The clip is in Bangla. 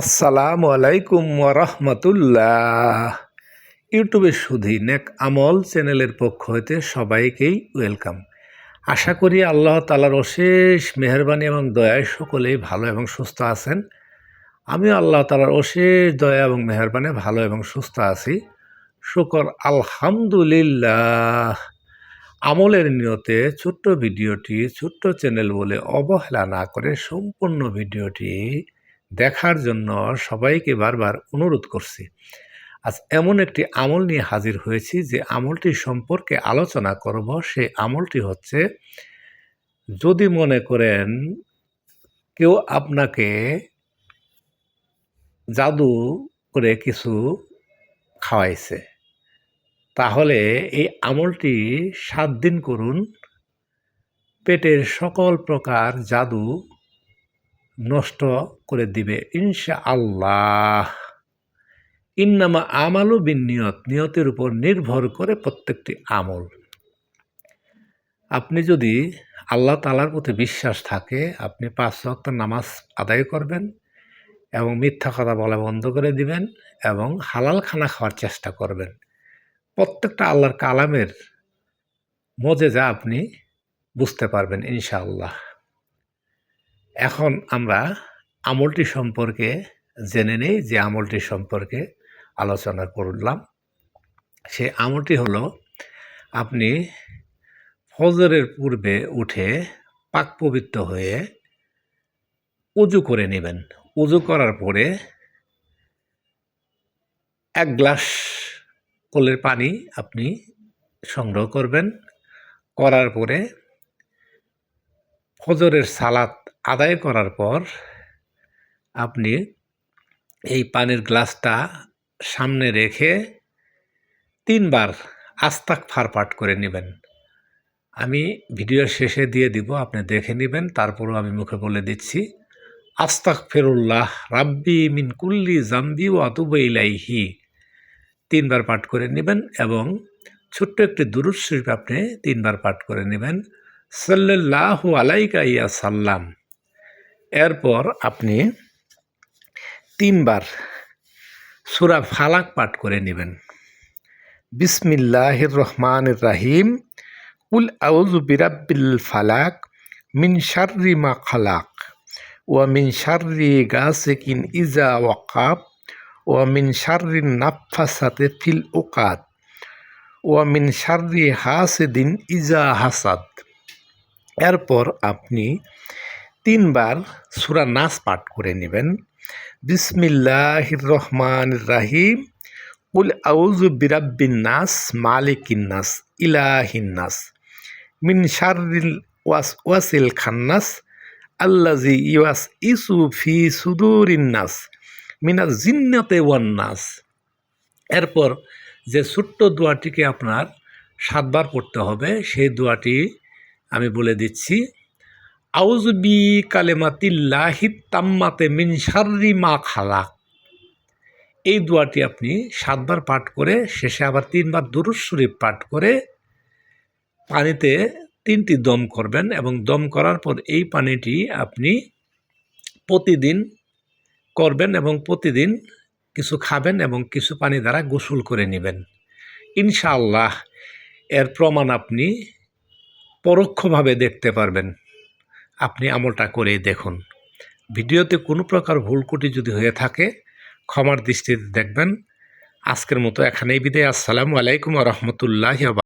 আসসালামু আলাইকুম রহমতুল্লাহ। ইউটিউবে সুধী নেক আমল চ্যানেলের পক্ষ হইতে সবাইকেই ওয়েলকাম। আশা করি আল্লাহ তালার অশেষ মেহরবানি এবং দয়ায় সকলেই ভালো এবং সুস্থ আছেন। আমি আল্লাহ তালার অশেষ দয়া এবং মেহরবানি ভালো এবং সুস্থ আছি। শুকর আলহামদুলিল্লাহ। আমলের নিয়তে ছোট্ট ভিডিওটি, ছোট্ট চ্যানেল বলে অবহেলা না করে সম্পূর্ণ ভিডিওটি দেখার জন্য সবাইকে বারবার অনুরোধ করছি। আজ এমন একটি আমল নিয়ে হাজির হয়েছি যে আমলটি সম্পর্কে আলোচনা করব। সেই আমলটি হচ্ছে, যদি মনে করেন কেউ আপনাকে জাদু করে কিছু খাওয়াইছে, তাহলে এই আমলটি সাত দিন করুন। পেটের সকল প্রকার জাদু নষ্ট করে দিবে। ইনশা আল্লাহ ইন্নামা আমালু বিন নিয়ত নিয়তের উপর নির্ভর করে প্রত্যেকটি আমল। আপনি যদি আল্লাহ তালার প্রতি বিশ্বাস থাকে, আপনি পাঁচ ওয়াক্ত নামাজ আদায় করবেন এবং মিথ্যা কথা বলা বন্ধ করে দিবেন এবং হালাল খানা খাওয়ার চেষ্টা করবেন। প্রত্যেকটা আল্লাহর কালামের মজে যা আপনি বুঝতে পারবেন, ইনশাআল্লাহ। এখন আমরা আমলটি সম্পর্কে জেনে নেই যে আমলটি সম্পর্কে আলোচনা করলাম। সে আমলটি হলো, আপনি ফজরের পূর্বে উঠে পাক পবিত্র হয়ে উজু করে নেবেন। উজু করার পরে এক গ্লাস কলের পানি আপনি সংগ্রহ করবেন। করার পরে ফজরের সালাত আদায় করার পর আপনি এই পানির গ্লাসটা সামনে রেখে তিনবার আস্তাক ফার পাঠ করে নেবেন। আমি ভিডিও শেষে দিয়ে দিব, আপনি দেখে নেবেন, তারপরও আমি মুখে বলে দিচ্ছি আস্তাক ফেরুল্লাহ রাব্বি মিন কুল্লি জাম্বি ও আতুবাইলাইহি তিনবার পাঠ করে নেবেন এবং ছোট্ট একটি দুরুদ আপনি তিনবার পাঠ করে নেবেন। সাল্লাহ আলাইকা ইয়া সাল্লাম। এরপর আপনি তিনবার সুরা ফালাক পাঠ করে নেবেন। বিসমিল্লাহির রহমান রাহিম। উল আউজ বিরাব্বিল ফালাক মিন শার্রি মা খালাক ও মিন শার্রি গাছেকিন ইজা ওয়াকাব ও মিন শার্রি নাফাসাতে ফিল ওকাত ও মিন শার্রি হাসেদিন ইজা হাসাদ। এরপর আপনি তিনবার সুরা নাস পাঠ করে নেবেন। বিসমিল্লাহ রহমান রাহিম উল আউজু বিরাব্বিন নাস, মালিকিন নাস, ইলাহিন নাস। মিন শারিল ওয়াস ওয়াসিল খান্নাস। আল্লাজি ইওয়াস ইসু ফি সুদুরিন নাস। মিনা জিন্নাতে ওয়ান নাস। এরপর যে ছোট্ট দোয়াটিকে আপনার সাতবার পড়তে হবে, সেই দোয়াটি আমি বলে দিচ্ছি। আউজবি কালেমাতিল্লাহি তাম্মাতে মিন মা খালাক। এই দোয়াটি আপনি সাতবার পাঠ করে, শেষে আবার তিনবার দুরুজ শরীফ পাঠ করে পানিতে তিনটি দম করবেন এবং দম করার পর এই পানিটি আপনি প্রতিদিন করবেন এবং প্রতিদিন কিছু খাবেন এবং কিছু পানি দ্বারা গোসল করে নেবেন। ইনশাআল্লাহ এর প্রমাণ আপনি পরোক্ষভাবে দেখতে পারবেন। আপনি আমলটা করে দেখুন। ভিডিওতে কোনো প্রকার ভুলকুটি যদি হয়ে থাকে, ক্ষমার দৃষ্টিতে দেখবেন। আজকের মতো এখানেই বিদায়। আসসালামু আলাইকুম রহমতুল্লাহ